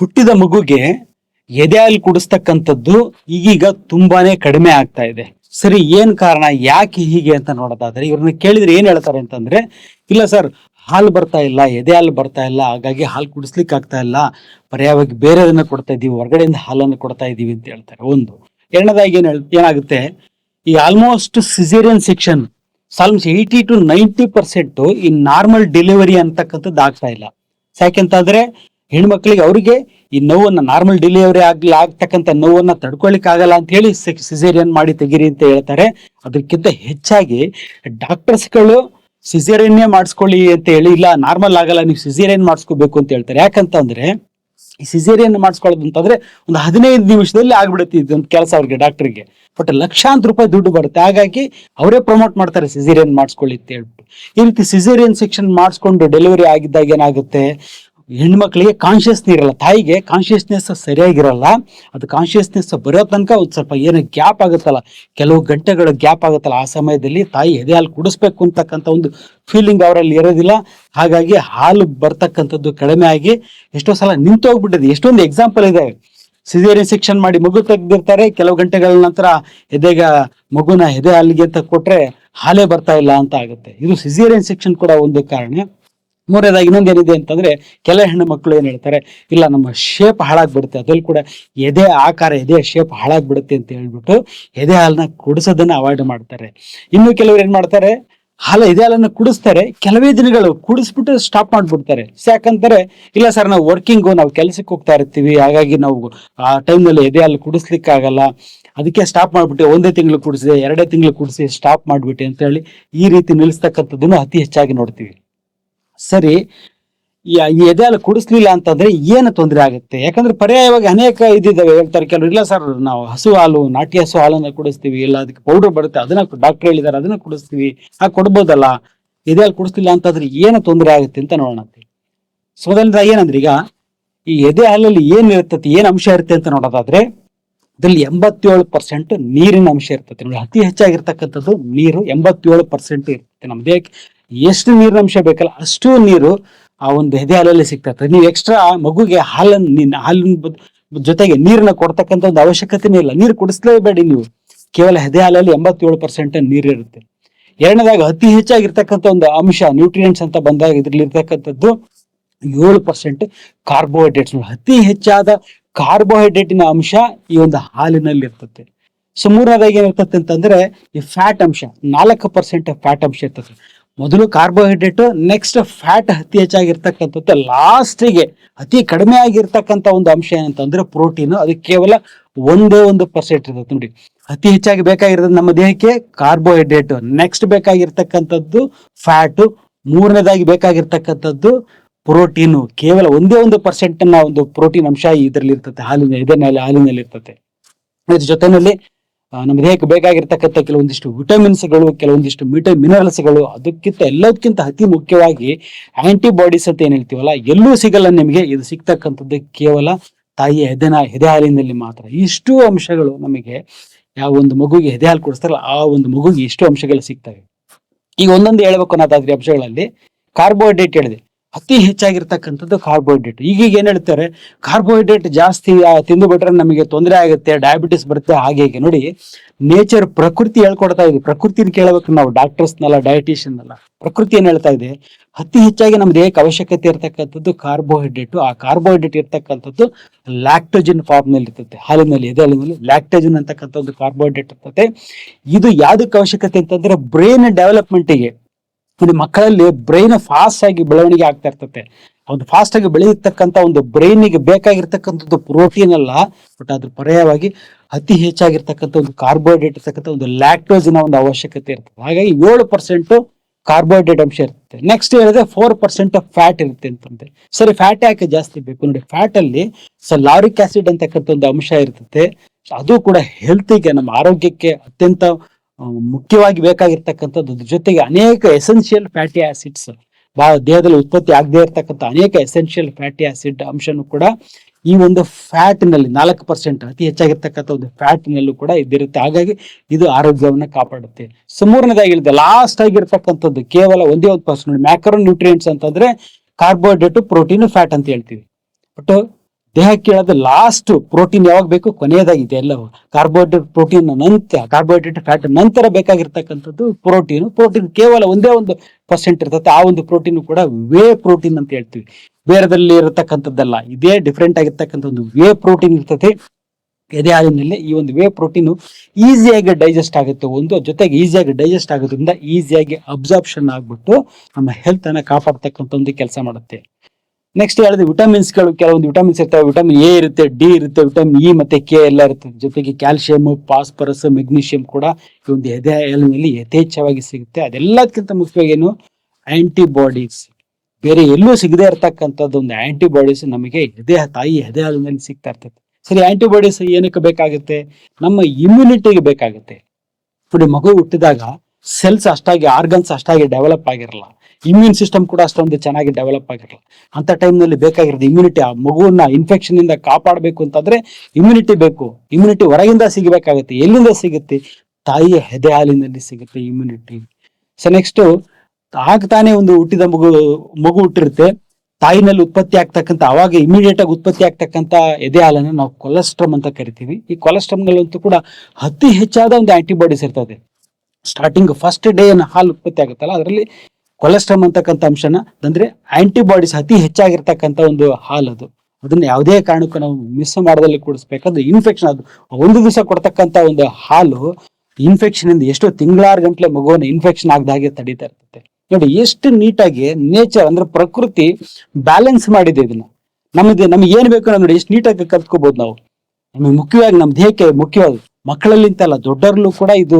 ಹುಟ್ಟಿದ ಮಗುಗೆ ಎದೆ ಹಾಲು ಕುಡಿಸ್ತಕ್ಕಂಥದ್ದು ಈಗೀಗ ತುಂಬಾನೇ ಕಡಿಮೆ ಆಗ್ತಾ ಇದೆ. ಸರಿ, ಏನ್ ಕಾರಣ? ಯಾಕೆ ಹೀಗೆ ಅಂತ ನೋಡೋದಾದ್ರೆ, ಇವ್ರನ್ನ ಕೇಳಿದ್ರೆ ಏನ್ ಹೇಳ್ತಾರೆ ಅಂತಂದ್ರೆ, ಇಲ್ಲ ಸರ್, ಹಾಲು ಬರ್ತಾ ಇಲ್ಲ, ಎದೆ ಹಾಲು ಬರ್ತಾ ಇಲ್ಲ, ಹಾಗಾಗಿ ಹಾಲು ಕುಡಿಸ್ಲಿಕ್ಕೆ ಆಗ್ತಾ ಇಲ್ಲ, ಪರ್ಯಾಯವಾಗಿ ಬೇರೆದನ್ನ ಕೊಡ್ತಾ ಇದೀವಿ, ಹೊರಗಡೆಯಿಂದ ಹಾಲನ್ನು ಕೊಡ್ತಾ ಇದೀವಿ ಅಂತ ಹೇಳ್ತಾರೆ. ಒಂದು. ಎರಡನೇದಾಗಿ ಏನ್ ಏನಾಗುತ್ತೆ? ಈ almost caesarean section almost eighty to ninety percent ಈ ನಾರ್ಮಲ್ ಡೆಲಿವರಿ ಅಂತಕ್ಕಂಥದ್ದು ಆಗ್ತಾ ಇಲ್ಲ. ಯಾಕೆಂತಂದ್ರೆ ಹೆಣ್ಮಕ್ಳಿಗೆ ಅವರಿಗೆ ಈ ನೋವನ್ನು ನಾರ್ಮಲ್ ಡಿಲಿವರಿ ಆಗ್ಲಿ, ಆಗ್ತಕ್ಕಂಥ ನೋವನ್ನ ತಡ್ಕೊಳಿಕ್ ಆಗಲ್ಲ ಅಂತ ಹೇಳಿ ಸಿಸೇರಿಯನ್ ಮಾಡಿ ತೆಗೀರಿ ಅಂತ ಹೇಳ್ತಾರೆ. ಅದಕ್ಕಿಂತ ಹೆಚ್ಚಾಗಿ ಡಾಕ್ಟರ್ಸ್ಗಳು ಸಿಸೇರಿಯನ್ನೇ ಮಾಡಿಸ್ಕೊಳ್ಳಿ ಅಂತ ಹೇಳಿ, ಇಲ್ಲ ನಾರ್ಮಲ್ ಆಗಲ್ಲ, ನೀವು ಸಿಸೇರಿಯನ್ ಮಾಡಿಸ್ಕೋಬೇಕು ಅಂತ ಹೇಳ್ತಾರೆ. ಯಾಕಂತಂದ್ರೆ ಈ ಸಿಸೇರಿಯನ್ ಮಾಡಿಸ್ಕೊಳ್ಳೋದು ಅಂತಂದ್ರೆ ಒಂದು ಹದಿನೈದು ನಿಮಿಷದಲ್ಲಿ ಆಗ್ಬಿಡುತ್ತೆ ಇದೊಂದು ಕೆಲಸ ಅವ್ರಿಗೆ ಡಾಕ್ಟರ್ಗೆ ಬಟ್ ಲಕ್ಷಾಂತರ ರೂಪಾಯಿ ದುಡ್ಡು ಬರುತ್ತೆ. ಹಾಗಾಗಿ ಅವರೇ ಪ್ರಮೋಟ್ ಮಾಡ್ತಾರೆ ಸಿಸೇರಿಯನ್ ಮಾಡಿಸ್ಕೊಳ್ಳಿ ಅಂತ ಹೇಳ್ಬಿಟ್ಟು. ಈ ರೀತಿ ಸಿಸೇರಿಯನ್ ಸೆಕ್ಷನ್ ಮಾಡಿಸ್ಕೊಂಡು ಡೆಲಿವರಿ ಆಗಿದ್ದಾಗ ಏನಾಗುತ್ತೆ? ಹೆಣ್ಮಕ್ಳಿಗೆ ಕಾನ್ಶಿಯಸ್ ಇರಲ್ಲ, ತಾಯಿಗೆ ಕಾನ್ಶಿಯಸ್ನೆಸ್ ಸರಿಯಾಗಿರಲ್ಲ, ಅದು ಕಾನ್ಶಿಯಸ್ನೆಸ್ ಬರೋ ತನಕ ಒಂದು ಸ್ವಲ್ಪ ಏನು ಗ್ಯಾಪ್ ಆಗುತ್ತಲ್ಲ. ಕೆಲವು ಗಂಟೆಗಳ ಗ್ಯಾಪ್ ಆಗುತ್ತಲ್ಲ, ಆ ಸಮಯದಲ್ಲಿ ತಾಯಿ ಎದೆ ಹಾಲು ಕುಡಿಸ್ಬೇಕು ಅಂತಕ್ಕಂಥ ಒಂದು ಫೀಲಿಂಗ್ ಅವರಲ್ಲಿ ಇರೋದಿಲ್ಲ. ಹಾಗಾಗಿ ಹಾಲು ಬರ್ತಕ್ಕಂಥದ್ದು ಕಡಿಮೆ ಆಗಿ ಎಷ್ಟೋ ಸಲ ನಿಂತು ಹೋಗ್ಬಿಟ್ಟಿದೆ ಎಷ್ಟೊಂದು ಎಕ್ಸಾಂಪಲ್ ಇದೆ. ಸಿಸೇರಿಯನ್ ಸೆಕ್ಷನ್ ಮಾಡಿ ಮಗು ತೆಗ್ದಿರ್ತಾರೆ, ಕೆಲವು ಗಂಟೆಗಳ ನಂತರ ಎದೆಗ, ಮಗುನ ಎದೆ ಹಾಲಿಗೆ ಅಂತ ಕೊಟ್ರೆ ಹಾಲೇ ಬರ್ತಾ ಇಲ್ಲ ಅಂತ ಆಗುತ್ತೆ. ಇದು ಸಿಸೇರಿಯನ್ ಸೆಕ್ಷನ್ ಕೂಡ ಒಂದು ಕಾರಣ. ಮೂರನೇದಾಗಿ ಇನ್ನೊಂದೇನಿದೆ ಅಂತಂದ್ರೆ ಕೆಲ ಹೆಣ್ಣು ಮಕ್ಕಳು ಏನ್ ಹೇಳ್ತಾರೆ, ಇಲ್ಲ, ನಮ್ಮ ಶೇಪ್ ಹಾಳಾಗ್ಬಿಡುತ್ತೆ, ಅದ್ರಲ್ಲಿ ಕೂಡ ಎದೆ ಆಕಾರ ಎದೆ ಶೇಪ್ ಹಾಳಾಗ್ಬಿಡುತ್ತೆ ಅಂತ ಹೇಳ್ಬಿಟ್ಟು ಎದೆ ಹಾಲನ್ನ ಕುಡಿಸೋದನ್ನ ಅವಾಯ್ಡ್ ಮಾಡ್ತಾರೆ. ಇನ್ನು ಕೆಲವರು ಏನ್ ಮಾಡ್ತಾರೆ, ಹಾಲು ಎದೆ ಹಾಲನ್ನ ಕುಡಿಸ್ತಾರೆ, ಕೆಲವೇ ದಿನಗಳು ಕುಡಿಸ್ಬಿಟ್ಟು ಸ್ಟಾಪ್ ಮಾಡ್ಬಿಡ್ತಾರೆ. ಯಾಕಂತಾರೆ ಇಲ್ಲ ಸರ್, ನಾವು ವರ್ಕಿಂಗು ನಾವು ಕೆಲಸಕ್ಕೆ ಹೋಗ್ತಾ ಇರ್ತೀವಿ, ಹಾಗಾಗಿ ನಾವು ಆ ಟೈಮ್ನಲ್ಲಿ ಎದೆ ಹಾಲು ಕುಡಿಸ್ಲಿಕ್ಕಾಗಲ್ಲ ಅದಕ್ಕೆ ಸ್ಟಾಪ್ ಮಾಡ್ಬಿಟ್ಟು ಒಂದೇ ತಿಂಗಳು ಕುಡಿಸಿದೆ, ಎರಡೇ ತಿಂಗಳು ಕುಡಿಸಿ ಸ್ಟಾಪ್ ಮಾಡ್ಬಿಟ್ಟೆ ಅಂತ ಹೇಳಿ ಈ ರೀತಿ ನಿಲ್ಲಿಸ್ತಕ್ಕಂಥದ್ದನ್ನು ಅತಿ ಹೆಚ್ಚಾಗಿ ನೋಡ್ತೀವಿ. ಸರಿ, ಈ ಎದೆಯಲ್ಲಿ ಕುಡಿಸ್ಲಿಲ್ಲ ಅಂತಂದ್ರೆ ಏನು ತೊಂದರೆ ಆಗುತ್ತೆ? ಯಾಕಂದ್ರೆ ಪರ್ಯಾಯವಾಗಿ ಅನೇಕ ಇದಿದ್ದಾವೆ, ಹೇಳ್ತಾರೆ ಕೆಲವರು, ಇಲ್ಲ ಸರ್, ನಾವು ಹಸು ಹಾಲು, ನಾಟಿ ಹಸು ಹಾಲನ್ನ ಕುಡಿಸ್ತೀವಿ, ಇಲ್ಲ ಅದಕ್ಕೆ ಪೌಡರ್ ಬರುತ್ತೆ, ಅದನ್ನ ಡಾಕ್ಟರ್ ಹೇಳಿದಾರೆ ಅದನ್ನ ಕುಡಿಸ್ತೀವಿ, ಆ ಕೊಡ್ಬೋದಲ್ಲ, ಎದೆಯಲ್ಲಿ ಕುಡಿಸ್ಲಿಲ್ಲ ಅಂತಂದ್ರೆ ಏನು ತೊಂದರೆ ಆಗುತ್ತೆ ಅಂತ ನೋಡೋಣ ಸೊ ಮೊದಲನೇದಾಗಿ ಏನಂದ್ರೆ, ಈಗ ಈ ಎದೆ ಹಾಲಲ್ಲಿ ಏನ್ ಏನು ಏನ್ ಅಂಶ ಇರುತ್ತೆ ಅಂತ ನೋಡೋದಾದ್ರೆ ಅದ್ರಲ್ಲಿ ಎಂಬತ್ತೇಳು ಪರ್ಸೆಂಟ್ ನೀರಿನ ಅಂಶ ಇರ್ತದೆ ನೋಡಿ, ಅತಿ ಹೆಚ್ಚಾಗಿರ್ತಕ್ಕಂಥದ್ದು ನೀರು ಎಂಬತ್ತೇಳು ಪರ್ಸೆಂಟ್ ಇರ್ತದೆ ನಮ್ಮ ದೇಹಕ್ಕೆ ಎಷ್ಟು ನೀರಿನ ಅಂಶ ಬೇಕಲ್ಲ, ಅಷ್ಟು ನೀರು ಆ ಒಂದು ಎದೆ ಹಾಲಲ್ಲಿ ಸಿಗ್ತದೆ. ನೀವು ಎಕ್ಸ್ಟ್ರಾ ಮಗುಗೆ ಹಾಲನ್ನು ನಿನ್ನ ಹಾಲಿನ ಜೊತೆಗೆ ನೀರನ್ನ ಕೊಡ್ತಕ್ಕಂಥ ಒಂದು ಅವಶ್ಯಕತೆನೇ ಇಲ್ಲ. ನೀರು ಕುಡಿಸ್ಲೇಬೇಡಿ ನೀವು. ಕೇವಲ ಎದೆ ಹಾಲಲ್ಲಿ ಎಂಬತ್ತೇಳು ಪರ್ಸೆಂಟ್ ನೀರು ಇರುತ್ತೆ. ಎರಡನೇದಾಗ ಅತಿ ಹೆಚ್ಚಾಗಿರ್ತಕ್ಕಂಥ ಒಂದು ಅಂಶ ನ್ಯೂಟ್ರಿಯೆಂಟ್ಸ್ ಅಂತ ಬಂದಾಗ ಇದ್ರಲ್ಲಿ ಇರ್ತಕ್ಕಂಥದ್ದು ಏಳು ಪರ್ಸೆಂಟ್ ಕಾರ್ಬೋಹೈಡ್ರೇಟ್ಸ್ ಅತಿ ಹೆಚ್ಚಾದ ಕಾರ್ಬೋಹೈಡ್ರೇಟಿನ ಅಂಶ ಈ ಒಂದು ಹಾಲಿನಲ್ಲಿ ಇರ್ತದೆ. ಸೊ, ಮೂರನೇದಾಗಿ ಏನಿರ್ತದೆ ಅಂತಂದ್ರೆ ಈ ಫ್ಯಾಟ್ ಅಂಶ, ನಾಲ್ಕು ಪರ್ಸೆಂಟ್ ಫ್ಯಾಟ್ ಅಂಶ ಇರ್ತದೆ. ಮೊದಲು ಕಾರ್ಬೋಹೈಡ್ರೇಟ್ ನೆಕ್ಸ್ಟ್ ಫ್ಯಾಟ್ ಅತಿ ಹೆಚ್ಚಾಗಿರ್ತಕ್ಕಂಥದ್ದು, ಲಾಸ್ಟಿಗೆ ಅತಿ ಕಡಿಮೆ ಆಗಿರ್ತಕ್ಕಂಥ ಒಂದು ಅಂಶ ಏನಂತಂದ್ರೆ ಪ್ರೋಟೀನ್. ಅದು ಕೇವಲ ಒಂದೇ ಒಂದು ಪರ್ಸೆಂಟ್ ಇರ್ತದೆ ನೋಡಿ. ಅತಿ ಹೆಚ್ಚಾಗಿ ಬೇಕಾಗಿರೋದು ನಮ್ಮ ದೇಹಕ್ಕೆ ಕಾರ್ಬೋಹೈಡ್ರೇಟ್. ನೆಕ್ಸ್ಟ್ ಬೇಕಾಗಿರ್ತಕ್ಕಂಥದ್ದು ಫ್ಯಾಟು ಮೂರನೇದಾಗಿ ಬೇಕಾಗಿರ್ತಕ್ಕಂಥದ್ದು ಪ್ರೋಟೀನು. ಕೇವಲ ಒಂದೇ ಒಂದು ಪರ್ಸೆಂಟ್ನ ಒಂದು ಪ್ರೋಟೀನ್ ಅಂಶ ಇದರಲ್ಲಿ ಇರ್ತದೆ. ಹಾಲಿನ ಇದರಲ್ಲಿ ಹಾಲಿನಲ್ಲಿ ಇರ್ತದೆ ಇದ್ರ ಜೊತೆನಲ್ಲಿ ನಮ್ಮ ದೇಹಕ್ಕೆ ಬೇಕಾಗಿರ್ತಕ್ಕಂಥ ಕೆಲವೊಂದಿಷ್ಟು ವಿಟಮಿನ್ಸ್ಗಳು ಕೆಲವೊಂದಿಷ್ಟು ಮಿಟ ಮಿನರಲ್ಸ್ಗಳು ಅದಕ್ಕಿಂತ ಎಲ್ಲದಕ್ಕಿಂತ ಅತಿ ಮುಖ್ಯವಾಗಿ ಆಂಟಿಬಾಡೀಸ್ ಅಂತ ಏನು ಹೇಳ್ತೀವಲ್ಲ, ಎಲ್ಲೂ ಸಿಗಲ್ಲ ನಿಮಗೆ. ಇದು ಸಿಗ್ತಕ್ಕಂಥದ್ದು ಕೇವಲ ತಾಯಿಯ ಎದೆನ ಎದೆ ಹಾಲಿನಲ್ಲಿ ಮಾತ್ರ. ಇಷ್ಟು ಅಂಶಗಳು ನಮಗೆ ಯಾವ ಒಂದು ಮಗುಗೆ ಎದೆ ಹಾಲು ಕೊಡಿಸ್ತಾರಲ್ಲ, ಆ ಒಂದು ಮಗುಗೆ ಇಷ್ಟು ಅಂಶಗಳು ಸಿಗ್ತವೆ. ಈಗ ಒಂದೊಂದು ಹೇಳ್ಬೇಕು ಅನ್ನೋದಾದ್ರೆ ಅಂಶಗಳಲ್ಲಿ ಕಾರ್ಬೋಹೈಡ್ರೇಟ್ ಹೇಳಿದೆ. ಅತಿ ಹೆಚ್ಚಾಗಿರ್ತಕ್ಕಂಥದ್ದು ಕಾರ್ಬೋಹೈಡ್ರೇಟ್ ಈಗೀಗ ಏನು ಹೇಳ್ತಾರೆ ಕಾರ್ಬೋಹೈಡ್ರೇಟ್ ಜಾಸ್ತಿ ತಿಂದು ಬಿಟ್ರೆ ನಮಗೆ ತೊಂದರೆ ಆಗುತ್ತೆ ಡಯಾಬಿಟಿಸ್ ಬರುತ್ತೆ, ಹಾಗೆ ಹೀಗೆ. ನೋಡಿ ನೇಚರ್ ಪ್ರಕೃತಿ ಹೇಳ್ಕೊಡ್ತಾ ಇದೆ. ಪ್ರಕೃತಿನ ಕೇಳಬೇಕು ನಾವು ಡಾಕ್ಟರ್ಸ್ನಲ್ಲ ಡಯಟಿಷಿಯನ್ ಅಲ್ಲ ಪ್ರಕೃತಿ ಏನು ಹೇಳ್ತಾ ಇದೆ? ಅತಿ ಹೆಚ್ಚಾಗಿ ನಮ್ಮ ದೇಹಕ್ಕೆ ಅವಶ್ಯಕತೆ ಇರತಕ್ಕಂಥದ್ದು ಕಾರ್ಬೋಹೈಡ್ರೇಟ್ ಆ ಕಾರ್ಬೋಹೈಡ್ರೇಟ್ ಇರ್ತಕ್ಕಂಥದ್ದು ಲ್ಯಾಕ್ಟೋಜಿನ್ ಫಾರ್ಮ್ನಲ್ಲಿ ಇರ್ತದೆ ಹಾಲಿನಲ್ಲಿ, ಎದೆ ಹಾಲಿನಲ್ಲಿ ಲ್ಯಾಕ್ಟೋಜಿನ್ ಅಂತಕ್ಕಂಥ ಒಂದು ಕಾರ್ಬೋಹೈಡ್ರೇಟ್ ಇರ್ತದೆ. ಇದು ಯಾವುದಕ್ಕೆ ಅವಶ್ಯಕತೆ ಅಂತಂದ್ರೆ ಬ್ರೈನ್ ಡೆವಲಪ್ಮೆಂಟಿಗೆ ನೋಡಿ ಮಕ್ಕಳಲ್ಲಿ ಬ್ರೈನ್ ಫಾಸ್ಟ್ ಆಗಿ ಬೆಳವಣಿಗೆ ಆಗ್ತಾ ಇರ್ತದೆ ಒಂದು ಫಾಸ್ಟ್ ಆಗಿ ಬೆಳೆಯತಕ್ಕಂತ ಒಂದು ಬ್ರೈನಿಗೆ ಬೇಕಾಗಿರ್ತಕ್ಕಂಥದ್ದು ಪ್ರೋಟೀನ್ ಅಲ್ಲ ಬಟ್ ಅದ್ರ ಪರ್ಯಾಯವಾಗಿ ಅತಿ ಹೆಚ್ಚಾಗಿರ್ತಕ್ಕಂಥ ಒಂದು ಕಾರ್ಬೋಹೈಡ್ರೇಟ್ ಇರ್ತಕ್ಕಂಥ ಒಂದು ಲ್ಯಾಕ್ಟೋಸಿನ ಒಂದು ಅವಶ್ಯಕತೆ ಇರ್ತದೆ. ಹಾಗಾಗಿ ಏಳು ಪರ್ಸೆಂಟ್ ಕಾರ್ಬೋಹೈಡ್ರೇಟ್ ಅಂಶ ಇರುತ್ತೆ ನೆಕ್ಸ್ಟ್ ಹೇಳಿದ್ರೆ ಫೋರ್ ಪರ್ಸೆಂಟ್ ಫ್ಯಾಟ್ ಇರುತ್ತೆ ಅಂತಂದ್ರೆ. ಸರಿ ಫ್ಯಾಟ್ ಯಾಕೆ ಜಾಸ್ತಿ ಬೇಕು? ನೋಡಿ ಫ್ಯಾಟ್ ಅಲ್ಲಿ ಸೊ ಲಾರಿಕ್ ಆಸಿಡ್ ಅಂತಕ್ಕಂಥ ಒಂದು ಅಂಶ ಇರ್ತದೆ. ಅದು ಕೂಡ ಹೆಲ್ತಿಗೆ ನಮ್ಮ ಆರೋಗ್ಯಕ್ಕೆ ಅತ್ಯಂತ ಮುಖ್ಯವಾಗಿ ಬೇಕಾಗಿರ್ತಕ್ಕಂಥದ್ದು ಜೊತೆಗೆ ಅನೇಕ ಎಸೆನ್ಷಿಯಲ್ ಫ್ಯಾಟಿ ಆಸಿಡ್ಸ್ ಬಹಳ ದೇಹದಲ್ಲಿ ಉತ್ಪತ್ತಿ ಆಗದೇ ಇರತಕ್ಕಂಥ ಅನೇಕ ಎಸೆನ್ಷಿಯಲ್ ಫ್ಯಾಟಿ ಆಸಿಡ್ ಅಂಶನೂ ಕೂಡ ಈ ಒಂದು ಫ್ಯಾಟ್ನಲ್ಲಿ ನಾಲ್ಕು ಪರ್ಸೆಂಟ್ ಅತಿ ಹೆಚ್ಚಾಗಿರ್ತಕ್ಕಂಥ ಒಂದು ಫ್ಯಾಟ್ನಲ್ಲೂ ಕೂಡ ಇದ್ದಿರುತ್ತೆ. ಹಾಗಾಗಿ ಇದು ಆರೋಗ್ಯವನ್ನು ಕಾಪಾಡುತ್ತೆ. ಸೊ ಮೂರನೇದಾಗಿ ಹೇಳಿದೆ ಲಾಸ್ಟ್ ಆಗಿರ್ತಕ್ಕಂಥದ್ದು ಕೇವಲ ಒಂದೇ ಒಂದು ಪರ್ಸೆಂಟ್ ಮ್ಯಾಕ್ರೋ ನ್ಯೂಟ್ರಿಯೆಂಟ್ಸ್ ಅಂತಂದ್ರೆ ಕಾರ್ಬೋಹೈಡ್ರೇಟ್ ಪ್ರೋಟೀನು ಫ್ಯಾಟ್ ಅಂತ ಹೇಳ್ತೀವಿ. ಬಟ್ ದೇಹಕ್ಕೆ ಹೇಳೋದು ಲಾಸ್ಟ್ ಪ್ರೋಟೀನ್ ಯಾವಾಗ ಬೇಕು? ಕೊನೆಯದಾಗಿದೆ ಎಲ್ಲವೂ. ಕಾರ್ಬೋಹೈಡ್ರೇಟ್ ಪ್ರೋಟೀನ್ ನಂತರ ಕಾರ್ಬೋಹೈಡ್ರೇಟ್ ಫ್ಯಾಟ್ ನಂತರ ಬೇಕಾಗಿರ್ತಕ್ಕಂಥದ್ದು ಪ್ರೋಟೀನ್ ಪ್ರೋಟೀನ್ ಕೇವಲ ಒಂದೇ ಒಂದು ಪರ್ಸೆಂಟ್ ಇರ್ತದೆ. ಆ ಒಂದು ಪ್ರೋಟೀನ್ ಕೂಡ ವೇ ಪ್ರೋಟೀನ್ ಅಂತ ಹೇಳ್ತೀವಿ. ಬೇರೆದಲ್ಲಿ ಇರತಕ್ಕಂಥದ್ದಲ್ಲ, ಇದೇ ಡಿಫ್ರೆಂಟ್ ಆಗಿರ್ತಕ್ಕಂಥ ಒಂದು ವೇ ಪ್ರೋಟೀನ್ ಇರ್ತದೆ. ಎದೆ ಹಾಲಿನಲ್ಲಿ ಈ ಒಂದು ವೇ ಪ್ರೋಟೀನು ಈಸಿಯಾಗಿ ಡೈಜೆಸ್ಟ್ ಆಗುತ್ತೆ. ಒಂದು ಜೊತೆಗೆ ಈಸಿಯಾಗಿ ಡೈಜೆಸ್ಟ್ ಆಗೋದ್ರಿಂದ ಈಸಿಯಾಗಿ ಅಬ್ಸಾರ್ಪ್ಷನ್ ಆಗ್ಬಿಟ್ಟು ನಮ್ಮ ಹೆಲ್ತ್ ಅನ್ನ ಕಾಪಾಡ್ತಕ್ಕಂಥ ಒಂದು ಕೆಲಸ ಮಾಡುತ್ತೆ. ನೆಕ್ಸ್ಟ್ ಹೇಳಿದ್ರೆ ವಿಟಮಿನ್ಸ್ಗಳು ಕೆಲವೊಂದು ವಿಟಮಿನ್ಸ್ ಇರ್ತವೆ. ವಿಟಮಿನ್ ಎ ಇರುತ್ತೆ ಡಿ ಇರುತ್ತೆ ವಿಟಮಿನ್ ಇ ಮತ್ತೆ ಕೆ ಎಲ್ಲ ಇರುತ್ತೆ. ಜೊತೆಗೆ ಕ್ಯಾಲ್ಸಿಯಂ ಫಾಸ್ಫರಸ್ ಮೆಗ್ನೀಷಿಯಂ ಕೂಡ ಈ ಒಂದು ಎದೆ ಹಾಲಿನಲ್ಲಿ ಯಥೇಚ್ಛವಾಗಿ ಸಿಗುತ್ತೆ. ಅದೆಲ್ಲದಕ್ಕಿಂತ ಮುಖ್ಯವಾಗಿ ಏನು? ಆಂಟಿಬಾಡೀಸ್ ಬೇರೆ ಎಲ್ಲೂ ಸಿಗದೆ ಇರತಕ್ಕಂಥದ್ದು ಒಂದು ಆಂಟಿಬಾಡೀಸ್ ನಮಗೆ ಎದೆ, ತಾಯಿ ಎದೆ ಹಾಲಿನಲ್ಲಿ ಸಿಗ್ತಾ ಇರ್ತದೆ. ಸರಿ ಆಂಟಿಬಾಡೀಸ್ ಏನಕ್ಕೆ ಬೇಕಾಗುತ್ತೆ? ನಮ್ಮ ಇಮ್ಯುನಿಟಿಗೆ ಬೇಕಾಗುತ್ತೆ. ನೋಡಿ, ಮಗು ಹುಟ್ಟಿದಾಗ ಸೆಲ್ಸ್ ಅಷ್ಟಾಗಿ ಆರ್ಗನ್ಸ್ ಅಷ್ಟಾಗಿ ಡೆವಲಪ್ ಆಗಿರಲ್ಲ. ಇಮ್ಯೂನ್ ಸಿಸ್ಟಮ್ ಕೂಡ ಅಷ್ಟೊಂದು ಚೆನ್ನಾಗಿ ಡೆವಲಪ್ ಆಗಿರಲ್ಲ. ಅಂತ ಟೈಮ್ನಲ್ಲಿ ಬೇಕಾಗಿರೋದು ಇಮ್ಯುನಿಟಿ ಆ ಮಗುವನ್ನ ಇನ್ಫೆಕ್ಷನ್ ಇಂದ ಕಾಪಾಡಬೇಕು ಅಂತಂದ್ರೆ ಇಮ್ಯುನಿಟಿ ಬೇಕು. ಇಮ್ಯುನಿಟಿ ಹೊರಗಿಂದ ಸಿಗಬೇಕಾಗುತ್ತೆ. ಎಲ್ಲಿಂದ ಸಿಗುತ್ತೆ? ತಾಯಿಯ ಎದೆ ಹಾಲಿನಲ್ಲಿ ಸಿಗುತ್ತೆ ಇಮ್ಯುನಿಟಿ ಸೊ ನೆಕ್ಸ್ಟ್ ಆಗ ತಾನೇ ಒಂದು ಹುಟ್ಟಿದ ಮಗು ಮಗು ಹುಟ್ಟಿರುತ್ತೆ. ತಾಯಿನಲ್ಲಿ ಉತ್ಪತ್ತಿ ಆಗ್ತಕ್ಕಂಥ, ಅವಾಗ ಇಮಿಡಿಯೇಟ್ ಆಗಿ ಉತ್ಪತ್ತಿ ಆಗ್ತಕ್ಕಂಥ ಎದೆ ಹಾಲನ್ನು ನಾವು ಕೊಲೆಸ್ಟ್ರಮ್ ಅಂತ ಕರಿತೀವಿ. ಈ ಕೊಲೆಸ್ಟ್ರಮ್ಗಳಂತೂ ಕೂಡ ಅತಿ ಹೆಚ್ಚಾದ ಒಂದು ಆಂಟಿಬಾಡೀಸ್ ಇರ್ತದೆ. ಸ್ಟಾರ್ಟಿಂಗ್ ಫಸ್ಟ್ ಡೇ ಏನು ಹಾಲು ಉತ್ಪತ್ತಿ ಆಗುತ್ತಲ್ಲ, ಅದರಲ್ಲಿ ಕೊಲೆಸ್ಟ್ರಾಲ್ ಅಂತಕ್ಕಂಥ ಅಂಶನ, ಅಂದ್ರೆ ಆಂಟಿಬಾಡೀಸ್ ಅತಿ ಹೆಚ್ಚಾಗಿರ್ತಕ್ಕಂಥ ಒಂದು ಹಾಲು ಅದು. ಅದನ್ನ ಯಾವುದೇ ಕಾರಣಕ್ಕೂ ನಾವು ಮಿಸ್ ಮಾಡದಲ್ಲಿ ಕೂಡಿಸ್ಬೇಕಂದ್ರೆ ಇನ್ಫೆಕ್ಷನ್ ಅದು ಒಂದು ದಿವಸ ಕೊಡ್ತಕ್ಕಂಥ ಒಂದು ಹಾಲು ಇನ್ಫೆಕ್ಷನ್ ಇಂದ ಎಷ್ಟೋ ತಿಂಗಳಾರು ಗಂಟ್ಲೆ ಮಗುವನ್ನ ಇನ್ಫೆಕ್ಷನ್ ಆಗದ ಹಾಗೆ ತಡೀತಾ ಇರ್ತದೆ. ನೋಡಿ, ಎಷ್ಟು ನೀಟಾಗಿ ನೇಚರ್ ಅಂದ್ರೆ ಪ್ರಕೃತಿ ಬ್ಯಾಲೆನ್ಸ್ ಮಾಡಿದೆ ಇದನ್ನ. ನಮಗೆ ನಮ್ಗೆ ಏನ್ ಬೇಕು ನೋಡಿ, ಎಷ್ಟು ನೀಟಾಗಿ ಕಲ್ತ್ಕೋಬಹುದು ನಾವು. ನಮಗೆ ಮುಖ್ಯವಾಗಿ ನಮ್ಮ ದೇಹಕ್ಕೆ ಮುಖ್ಯವಾಗಿ ಮಕ್ಕಳಲ್ಲಿ ಅಂತಲ್ಲ ದೊಡ್ಡರಲ್ಲೂ ಕೂಡ ಇದು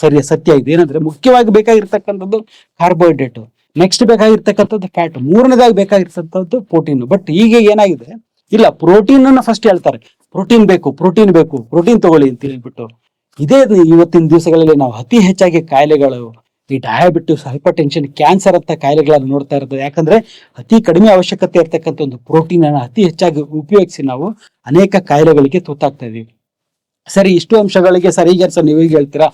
ಸರಿ, ಸತ್ಯ ಇದೆ. ಏನಂದ್ರೆ ಮುಖ್ಯವಾಗಿ ಬೇಕಾಗಿರ್ತಕ್ಕಂಥದ್ದು ಕಾರ್ಬೋಹೈಡ್ರೇಟ್ ನೆಕ್ಸ್ಟ್ ಬೇಕಾಗಿರ್ತಕ್ಕಂಥದ್ದು ಫ್ಯಾಟ್ ಮೂರನೇದಾಗಿ ಬೇಕಾಗಿರ್ತಕ್ಕಂಥದ್ದು ಪ್ರೋಟೀನ್ ಬಟ್ ಈಗ ಏನಾಗಿದೆ? ಇಲ್ಲ ಪ್ರೋಟೀನ್ ಅನ್ನ ಫಸ್ಟ್ ಹೇಳ್ತಾರೆ. ಪ್ರೋಟೀನ್ ಬೇಕು ಪ್ರೋಟೀನ್ ಬೇಕು ಪ್ರೋಟೀನ್ ತಗೊಳ್ಳಿ ಅಂತ ಹೇಳ್ಬಿಟ್ಟು. ಇದೇ ಇವತ್ತಿನ ದಿವಸಗಳಲ್ಲಿ ನಾವು ಅತಿ ಹೆಚ್ಚಾಗಿ ಕಾಯಿಲೆಗಳು, ಈ ಡಯಾಬಿಟಿಸ್ ಹೈಪರ್ ಟೆನ್ಷನ್ ಕ್ಯಾನ್ಸರ್ ಅಂತ ಕಾಯಿಲೆಗಳನ್ನು ನೋಡ್ತಾ ಇರ್ತದೆ ಯಾಕಂದ್ರೆ ಅತಿ ಕಡಿಮೆ ಅವಶ್ಯಕತೆ ಇರ್ತಕ್ಕಂಥ ಒಂದು ಪ್ರೋಟೀನ್ ಅನ್ನು ಅತಿ ಹೆಚ್ಚಾಗಿ ಉಪಯೋಗಿಸಿ ನಾವು ಅನೇಕ ಕಾಯಿಲೆಗಳಿಗೆ ತುತ್ತಾಗ್ತಾ ಇದೀವಿ. ಸರಿ, ಇಷ್ಟು ಅಂಶಗಳಿಗೆ ಸರಿ ಈಗ ಸರ್ ನೀವು ಈಗ ಹೇಳ್ತೀರಾ?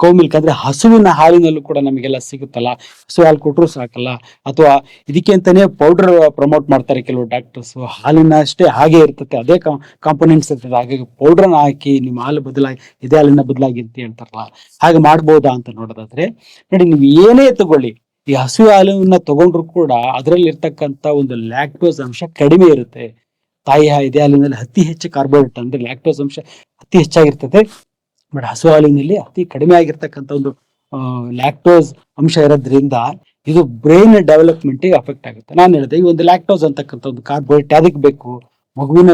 ಕೌ ಮಿಲ್ಕ್ ಅಂದ್ರೆ ಹಸುವಿನ ಹಾಲಿನಲ್ಲೂ ಕೂಡ ನಮಗೆಲ್ಲ ಸಿಗುತ್ತಲ್ಲ? ಹಸು ಹಾಲು ಕೊಟ್ಟರು ಸಾಕಲ್ಲ? ಅಥವಾ ಇದಕ್ಕೆ ಅಂತಾನೆ ಪೌಡರ್ ಪ್ರಮೋಟ್ ಮಾಡ್ತಾರೆ ಕೆಲವು ಡಾಕ್ಟರ್ಸ್. ಹಾಲಿನ ಅಷ್ಟೇ ಹಾಗೆ ಇರ್ತದೆ. ಅದೇ ಕಾಂಪೊನೆಂಟ್ಸ್ ಇರ್ತದೆ. ಹಾಗಾಗಿ ಪೌಡರ್ನ ಹಾಕಿ ನಿಮ್ಮ ಹಾಲು ಬದಲಾಗಿ, ಇದೇ ಹಾಲಿನ ಬದಲಾಗಿ ಅಂತ ಹೇಳ್ತಾರಲ್ಲ? ಹಾಗೆ ಮಾಡ್ಬೋದಾ ಅಂತ ನೋಡೋದಾದ್ರೆ, ನೋಡಿ ನೀವು ಏನೇ ತಗೊಳ್ಳಿ, ಈ ಹಸು ಹಾಲನ್ನ ತಗೊಂಡ್ರು ಕೂಡ ಅದರಲ್ಲಿ ಇರ್ತಕ್ಕಂಥ ಒಂದು ಲ್ಯಾಕ್ಟೋಸ್ ಅಂಶ ಕಡಿಮೆ ಇರುತ್ತೆ. ತಾಯಿ ಇದೆ ಹಾಲಿನಲ್ಲಿ ಅತಿ ಹೆಚ್ಚು ಕಾರ್ಬೋಹೈಡ್ರೇಟ್ ಅಂದ್ರೆ ಲ್ಯಾಕ್ಟೋಸ್ ಅಂಶ ಅತಿ ಹೆಚ್ಚಾಗಿರ್ತದೆ. ಬಟ್ ಹಸು ಹಾಲಿನಲ್ಲಿ ಅತಿ ಕಡಿಮೆ ಆಗಿರ್ತಕ್ಕಂಥ ಒಂದು ಲ್ಯಾಕ್ಟೋಸ್ ಅಂಶ ಇರೋದ್ರಿಂದ ಇದು ಬ್ರೈನ್ ಡೆವಲಪ್ಮೆಂಟಿಗೆ ಅಫೆಕ್ಟ್ ಆಗುತ್ತೆ. ನಾನು ಹೇಳಿದೆ, ಈ ಒಂದು ಲ್ಯಾಕ್ಟೋಸ್ ಅಂತಕ್ಕಂಥ ಒಂದು ಕಾರ್ಬೋಹೈಡ್ರೇಟ್ ಅದಕ್ಕೆ ಬೇಕು? ಮಗುವಿನ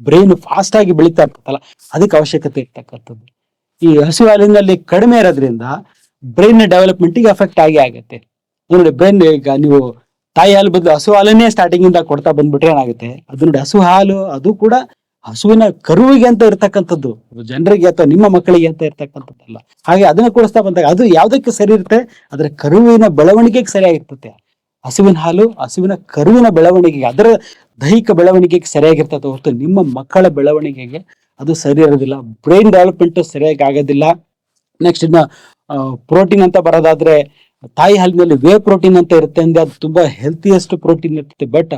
ಬ್ರೈನ್ ಫಾಸ್ಟ್ ಆಗಿ ಬೆಳೀತಾ ಇರ್ತಲ್ಲ ಅದಕ್ಕೆ ಅವಶ್ಯಕತೆ ಇರ್ತಕ್ಕಂಥದ್ದು. ಈ ಹಸು ಹಾಲಿನಲ್ಲಿ ಕಡಿಮೆ ಇರೋದ್ರಿಂದ ಬ್ರೈನ್ ಡೆವಲಪ್ಮೆಂಟಿಗೆ ಅಫೆಕ್ಟ್ ಆಗಿ ಆಗುತ್ತೆ. ನೋಡಿ ಬ್ರೈನ್ ಈಗ ನೀವು ತಾಯಿ ಹಾಲು ಬದಲು ಹಸು ಹಾಲನ್ನೇ ಸ್ಟಾರ್ಟಿಂಗ್ ಇಂದ ಕೊಡ್ತಾ ಬಂದ್ಬಿಟ್ರೆ ಏನಾಗುತ್ತೆ? ಅದು ನೋಡಿ ಹಸು ಹಾಲು, ಅದು ಕೂಡ ಹಸುವಿನ ಕರುವಿಗೆ ಅಂತ ಇರ್ತಕ್ಕಂಥದ್ದು. ಜನರಿಗೆ ಅಥವಾ ನಿಮ್ಮ ಮಕ್ಕಳಿಗೆ ಅಂತ ಇರ್ತಕ್ಕಂಥದ್ದಲ್ಲ. ಹಾಗೆ ಅದನ್ನ ಕೊಡಿಸ್ತಾ ಬಂದಾಗ ಅದು ಯಾವ್ದಕ್ಕೆ ಸರಿ ಇರುತ್ತೆ? ಅದ್ರ ಕರುವಿನ ಬೆಳವಣಿಗೆಗೆ ಸರಿಯಾಗಿರ್ತದೆ. ಹಸುವಿನ ಹಾಲು, ಹಸುವಿನ ಕರುವಿನ ಬೆಳವಣಿಗೆಗೆ, ಅದರ ದೈಹಿಕ ಬೆಳವಣಿಗೆಗೆ ಸರಿಯಾಗಿರ್ತದೆ ಹೊರತು ನಿಮ್ಮ ಮಕ್ಕಳ ಬೆಳವಣಿಗೆಗೆ ಅದು ಸರಿ ಇರೋದಿಲ್ಲ. ಬ್ರೈನ್ ಡೆವಲಪ್ಮೆಂಟ್ ಸರಿಯಾಗಿ ಆಗೋದಿಲ್ಲ. ನೆಕ್ಸ್ಟ್ ಇನ್ನ ಪ್ರೋಟೀನ್ ಅಂತ ಬರೋದಾದ್ರೆ ತಾಯಿ ಹಾಲಿನಲ್ಲಿ ವೇ ಪ್ರೋಟೀನ್ ಅಂತ ಇರುತ್ತೆ ಅಂದ್ರೆ ಅದು ತುಂಬಾ ಹೆಲ್ತಿಯೆಸ್ಟ್ ಪ್ರೋಟೀನ್ ಇರ್ತದೆ ಬಟ್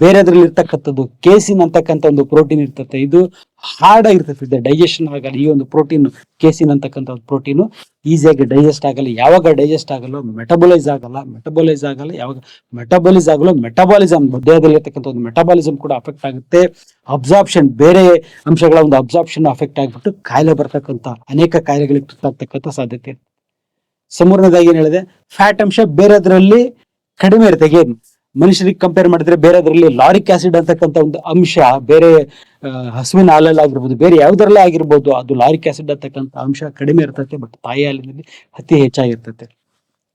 ಬೇರೆದ್ರಲ್ಲಿ ಇರ್ತಕ್ಕಂಥದ್ದು ಕೇಸಿನ್ ಅಂತಕ್ಕಂಥ ಒಂದು ಪ್ರೋಟೀನ್ ಇರ್ತದೆ. ಇದು ಹಾರ್ಡ್ ಆಗಿರ್ತದೆ ಡೈಜೆಷನ್ ಆಗಲ್ಲ ಈ ಒಂದು ಪ್ರೋಟೀನ್ ಕೇಸಿನ್ ಅಂತಕ್ಕಂಥ ಒಂದು ಪ್ರೋಟೀನು ಈಸಿಯಾಗಿ ಡೈಜೆಸ್ಟ್ ಆಗಲ್ಲ. ಯಾವಾಗ ಡೈಜೆಸ್ಟ್ ಆಗಲ್ಲ ಮೆಟಬೊಲೈಸ್ ಆಗಲ್ಲ ಮೆಟಬೊಲೈಸ್ ಆಗಲ್ಲ, ಯಾವಾಗ ಮೆಟಬಲೈಸ್ ಆಗಲ್ಲ ಮೆಟಬಾಲಿಸಮ್ ದೇಹದಲ್ಲಿ ಇರ್ತಕ್ಕಂಥ ಒಂದು ಮೆಟಬಾಲಿಸಮ್ ಕೂಡ ಅಫೆಕ್ಟ್ ಆಗುತ್ತೆ. ಅಬ್ಸಾರ್ಪ್ಷನ್ ಬೇರೆ ಅಂಶಗಳ ಒಂದು ಅಬ್ಸಾರ್ಪ್ಷನ್ ಅಫೆಕ್ಟ್ ಆಗಿಬಿಟ್ಟು ಕಾಯಿಲೆ ಬರ್ತಕ್ಕಂಥ ಅನೇಕ ಕಾಯಿಲೆಗಳಿಗೆ ತುತ್ತಾಗ್ತಕ್ಕಂಥ ಸಾಧ್ಯತೆ ಸಮೂರ್ಣದಾಗಿ ಏನ್ ಹೇಳಿದೆ? ಫ್ಯಾಟ್ ಅಂಶ ಬೇರೆದ್ರಲ್ಲಿ ಕಡಿಮೆ ಇರುತ್ತೆ. ಗೇನ್ ಮನುಷ್ಯರಿಗೆ ಕಂಪೇರ್ ಮಾಡಿದ್ರೆ ಬೇರೆದ್ರಲ್ಲಿ ಲಾರಿಕ್ ಆಸಿಡ್ ಅಂತಕ್ಕಂಥ ಒಂದು ಅಂಶ ಬೇರೆ ಹಸುವಿನ ಹಾಲಲ್ಲಿ ಆಗಿರ್ಬೋದು, ಬೇರೆ ಯಾವ್ದ್ರಲ್ಲೇ ಆಗಿರ್ಬೋದು, ಅದು ಲಾರಿಕ್ ಆಸಿಡ್ ಅಂತಕ್ಕಂಥ ಅಂಶ ಕಡಿಮೆ ಇರ್ತೈತೆ ಬಟ್ ತಾಯಿ ಹಾಲಿನಲ್ಲಿ ಅತಿ ಹೆಚ್ಚಾಗಿರ್ತೈತೆ.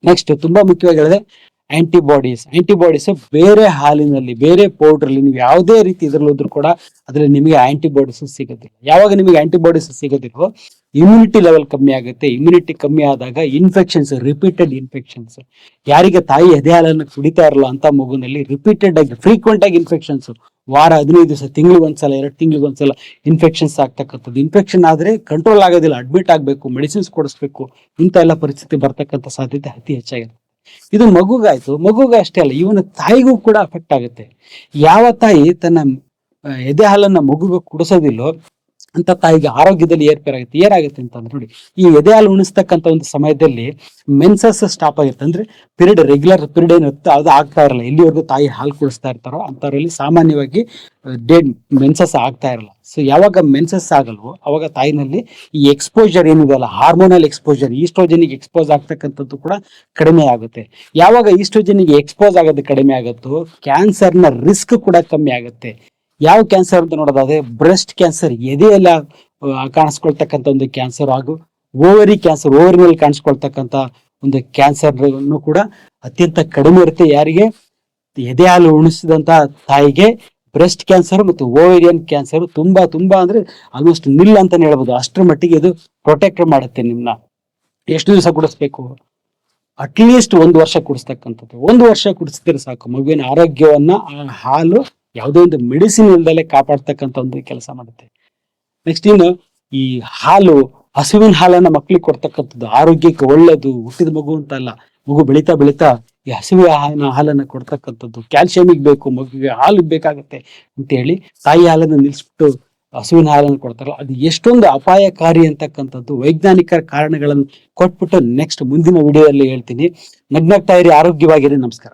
ನೆಕ್ಸ್ಟ್ ತುಂಬಾ ಮುಖ್ಯವಾಗಿ ಹೇಳಿದೆ ಆಂಟಿಬಾಡೀಸ್ ಆಂಟಿಬಾಡೀಸ್ ಬೇರೆ ಹಾಲಿನಲ್ಲಿ, ಬೇರೆ ಪೌಡ್ರಲ್ಲಿ ನೀವು ಯಾವುದೇ ರೀತಿ ಇದ್ರಲ್ಲಿ ಹೋದ್ರು ಕೂಡ ಅದ್ರಲ್ಲಿ ನಿಮಗೆ ಆಂಟಿಬಾಡೀಸ್ ಸಿಗೋದಿಲ್ಲ ಯಾವಾಗ ನಿಮಗೆ ಆಂಟಿಬಾಡೀಸ್ ಸಿಗೋದಿಲ್ವೋ ಇಮ್ಯುನಿಟಿ ಲೆವೆಲ್ ಕಮ್ಮಿ ಆಗುತ್ತೆ. ಇಮ್ಯುನಿಟಿ ಕಮ್ಮಿ ಆದಾಗ ಇನ್ಫೆಕ್ಷನ್ಸ್ ರಿಪೀಟೆಡ್ ಇನ್ಫೆಕ್ಷನ್ಸ್ ಯಾರಿಗೆ ತಾಯಿ ಎದೆ ಹಾಲನ್ನು ಕುಡಿತಾ ಇರಲ್ಲ ಅಂತ ಮಗುನಲ್ಲಿ ರಿಪೀಟೆಡ್ ಆಗಿ ಫ್ರೀಕ್ವೆಂಟ್ ಆಗಿ ಇನ್ಫೆಕ್ಷನ್ಸ್ ವಾರ ಹದಿನೈದು ದಿವಸ, ತಿಂಗಳಿಗೆ ಒಂದ್ಸಲ, ಎರಡು ತಿಂಗಳಿಗೆ ಒಂದ್ಸಲ ಇನ್ಫೆಕ್ಷನ್ಸ್ ಆಗ್ತಕ್ಕಂಥದ್ದು. ಇನ್ಫೆಕ್ಷನ್ ಆದ್ರೆ ಕಂಟ್ರೋಲ್ ಆಗೋದಿಲ್ಲ ಅಡ್ಮಿಟ್ ಆಗಬೇಕು ಮೆಡಿಸಿನ್ಸ್ ಕೊಡಿಸ್ಬೇಕು, ಇಂಥ ಎಲ್ಲ ಪರಿಸ್ಥಿತಿ ಬರ್ತಕ್ಕಂಥ ಸಾಧ್ಯತೆ ಅತಿ ಹೆಚ್ಚಾಗಿದೆ. ಇದು ಮಗುಗಾಯ್ತು. ಮಗುಗ ಅಷ್ಟೇ ಅಲ್ಲ, ಇವನ ತಾಯಿಗೂ ಕೂಡ ಅಫೆಕ್ಟ್ ಆಗುತ್ತೆ. ಯಾವ ತಾಯಿ ತನ್ನ ಎದೆ ಹಾಲನ್ನ ಮಗುಗ ಕುಡಿಸೋದಿಲ್ಲೋ ಅಂತ ತಾಯಿಗೆ ಆರೋಗ್ಯದಲ್ಲಿ ಏರ್ಪೇರಾಗುತ್ತೆ. ಏನಾಗುತ್ತೆ ಅಂತಂದ್ರೆ ನೋಡಿ, ಈ ಎದೆ ಹಾಲು ಉಣಿಸ್ತಕ್ಕಂಥ ಒಂದು ಸಮಯದಲ್ಲಿ ಮೆನ್ಸಸ್ ಸ್ಟಾಪ್ ಆಗಿರುತ್ತೆ. ಅಂದ್ರೆ ಪಿರಿಯಡ್ ರೆಗ್ಯುಲರ್ ಪಿರಿಯಡ್ ಏನಿರುತ್ತೆ ಅದು ಆಗ್ತಾ ಇರಲ್ಲ. ಎಲ್ಲಿವರೆಗೂ ತಾಯಿ ಹಾಲು ಕುಡಿಸ್ತಾ ಇರ್ತಾರೋ ಅಂತವರಲ್ಲಿ ಸಾಮಾನ್ಯವಾಗಿ ಡೆಡ್ ಮೆನ್ಸಸ್ ಆಗ್ತಾ ಇರಲ್ಲ. ಸೊ ಯಾವಾಗ ಮೆನ್ಸಸ್ ಆಗಲ್ವೋ ಅವಾಗ ತಾಯಿನಲ್ಲಿ ಈ ಎಕ್ಸ್ಪೋಜರ್ ಏನಿದೆಯಲ್ಲ ಹಾರ್ಮೋನಲ್ ಎಕ್ಸ್ಪೋಜರ್ ಈಸ್ಟ್ರೋಜನಿಗೆ ಎಕ್ಸ್ಪೋಸ್ ಆಗ್ತಕ್ಕಂಥದ್ದು ಕೂಡ ಕಡಿಮೆ ಆಗುತ್ತೆ. ಯಾವಾಗ ಈಸ್ಟ್ರೋಜನಿಗೆ ಎಕ್ಸ್ಪೋಸ್ ಆಗೋದು ಕಡಿಮೆ ಆಗುತ್ತೋ ಕ್ಯಾನ್ಸರ್ನ ರಿಸ್ಕ್ ಕೂಡ ಕಮ್ಮಿ ಆಗುತ್ತೆ. ಯಾವ ಕ್ಯಾನ್ಸರ್ ಅಂತ ನೋಡೋದಾದ್ರೆ ಬ್ರೆಸ್ಟ್ ಕ್ಯಾನ್ಸರ್ ಎದೆಯಲ್ಲ ಕಾಣಿಸ್ಕೊಳ್ತಕ್ಕಂಥ ಒಂದು ಕ್ಯಾನ್ಸರ್ ಹಾಗೂ ಓವರಿ ಕ್ಯಾನ್ಸರ್ ಓವರಿನಲ್ಲಿ ಕಾಣಿಸ್ಕೊಳ್ತಕ್ಕಂಥ ಒಂದು ಕ್ಯಾನ್ಸರ್ ಕೂಡ ಅತ್ಯಂತ ಕಡಿಮೆ ಇರುತ್ತೆ ಯಾರಿಗೆ? ಎದೆ ಹಾಲು ಉಣಿಸಿದಂತ ತಾಯಿಗೆ ಬ್ರೆಸ್ಟ್ ಕ್ಯಾನ್ಸರ್ ಮತ್ತು ಓವೇರಿಯನ್ ಕ್ಯಾನ್ಸರ್ ತುಂಬಾ ತುಂಬಾ ಅಂದ್ರೆ ಆಲ್ಮೋಸ್ಟ್ ನಿಲ್ ಅಂತ ಹೇಳ್ಬೋದು. ಅಷ್ಟರ ಮಟ್ಟಿಗೆ ಇದು ಪ್ರೊಟೆಕ್ಟ್ ಮಾಡುತ್ತೆ ನಿಮ್ನ. ಎಷ್ಟು ದಿವಸ ಕುಡಿಸ್ಬೇಕು? ಅಟ್ಲೀಸ್ಟ್ ಒಂದು ವರ್ಷ ಕುಡಿಸ್ತಕ್ಕಂಥದ್ದು. ಒಂದು ವರ್ಷ ಕುಡಿಸಿದ್ರೆ ಸಾಕು ಮಗುವಿನ ಆರೋಗ್ಯವನ್ನ, ಆ ಹಾಲು ಯಾವುದೋ ಒಂದು ಮೆಡಿಸಿನ್ ಇಲ್ದಲೆ ಕಾಪಾಡ್ತಕ್ಕಂಥ ಒಂದು ಕೆಲಸ ಮಾಡುತ್ತೆ. ನೆಕ್ಸ್ಟ್ ಇನ್ನು ಈ ಹಾಲು, ಹಸುವಿನ ಹಾಲನ್ನ ಮಕ್ಳಿಗೆ ಕೊಡ್ತಕ್ಕಂಥದ್ದು ಆರೋಗ್ಯಕ್ಕೆ ಒಳ್ಳೇದು, ಹುಟ್ಟಿದ ಮಗು ಅಂತ ಅಲ್ಲ, ಮಗು ಬೆಳೀತಾ ಬೆಳೀತಾ ಈ ಹಸುವಿನ ಹಾಲಿನ ಹಾಲನ್ನ ಕೊಡ್ತಕ್ಕಂಥದ್ದು ಕ್ಯಾಲ್ಸಿಯಮಿಗೆ ಬೇಕು, ಮಗುವಿಗೆ ಹಾಲು ಬೇಕಾಗುತ್ತೆ ಅಂತ ಹೇಳಿ ತಾಯಿ ಹಾಲನ್ನು ನಿಲ್ಲಿಸ್ಬಿಟ್ಟು ಹಸುವಿನ ಹಾಲನ್ನು ಕೊಡ್ತಾರಲ್ಲ, ಅದು ಎಷ್ಟೊಂದು ಅಪಾಯಕಾರಿ ಅಂತಕ್ಕಂಥದ್ದು ವೈಜ್ಞಾನಿಕ ಕಾರಣಗಳನ್ನು ಕೊಟ್ಬಿಟ್ಟು ನೆಕ್ಸ್ಟ್ ಮುಂದಿನ ವಿಡಿಯೋದಲ್ಲಿ ಹೇಳ್ತೀನಿ. ನಗ್ನಗ್ತಾ ಇರಿ, ಆರೋಗ್ಯವಾಗಿರಿ, ನಮಸ್ಕಾರ.